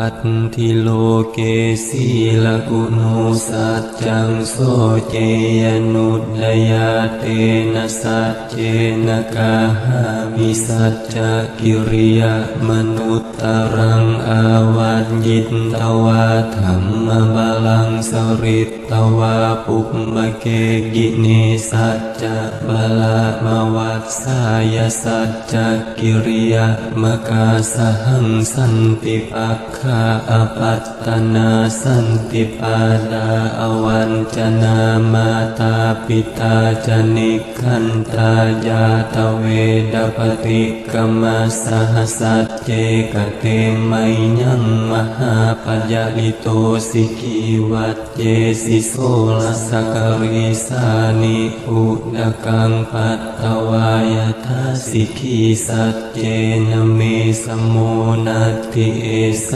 อัตถิโลเกสีลกุโนสัจจังโสเจยนุตยาเตนะสัจเจนะกาหามิสัจจกิริยมนุตตรังอาวั นยิตตวาธรรมบาลังสริตตวาปุปมะเกกินิสัจจะบาลามวัสสายสัจจกิริยมกาสหังสันติปัคคาอปัตตนาสันติปาดาอวันจนามาตาปิตาจนิคันตายาตเวดปฏิกรรมสหสัจ เจกเตไมยังมหาปยาลิโตสิกิวัตเจสิโสลสกริสานิอุดกังปัตตวายทัสสิกิสัจเจนเมสโมนัตติเอส